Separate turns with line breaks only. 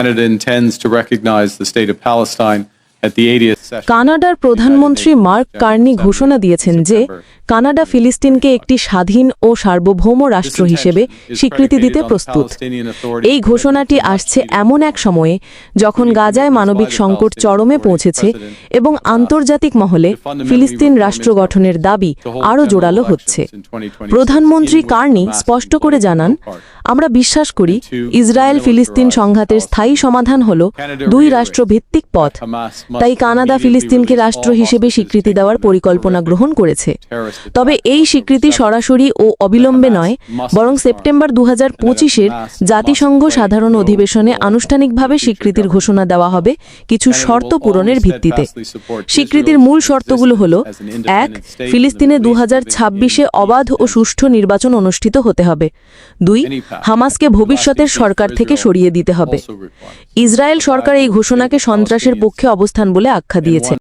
Canada intends to recognize the state of Palestine at the 80th session.
কানাডার প্রধানমন্ত্রী mark Carney ঘোষণা দিয়েছেন যে কানাডা ফিলিস্তিনকে একটি স্বাধীন ও সার্বভৌম রাষ্ট্র হিসেবে স্বীকৃতি দিতে প্রস্তুত। এই ঘোষণাটি আসছে এমন এক সময়ে যখন গাজায় মানবিক সংকট চরমে পৌঁছেছে এবং আন্তর্জাতিক মহলে ফিলিস্তিন রাষ্ট্র গঠনের দাবি আরও জোরালো হচ্ছে। প্রধানমন্ত্রী কার্নি স্পষ্ট করে জানান আমরা বিশ্বাস করি ইসরায়েল ফিলিস্তিন সংঘাতের স্থায়ী সমাধান হল দুই রাষ্ট্র ভিত্তিক পথ। তাই কানাডা ফিলিস্তিনকে রাষ্ট্র হিসেবে স্বীকৃতি দেওয়ার পরিকল্পনা গ্রহণ করেছে। তবে এই স্বীকৃতি সরাসরি ও অবিলম্বে নয়, বরং সেপ্টেম্বর দু হাজার পঁচিশের জাতিসংঘ সাধারণ অধিবেশনে আনুষ্ঠানিকভাবে স্বীকৃতির ঘোষণা দেওয়া হবে কিছু শর্ত পূরণের ভিত্তিতে। স্বীকৃতির মূল শর্তগুলো হল, এক, ফিলিস্তিনে দু হাজার ছাব্বিশে অবাধ ও সুষ্ঠু নির্বাচন অনুষ্ঠিত হতে হবে। দুই, হামাসকে ভবিষ্যতের সরকার থেকে সরিয়ে দিতে হবে। ইসরায়েল সরকার এই ঘোষণাকে সন্ত্রাসের পক্ষে অবস্থান বলে আখ্যা দিয়েছে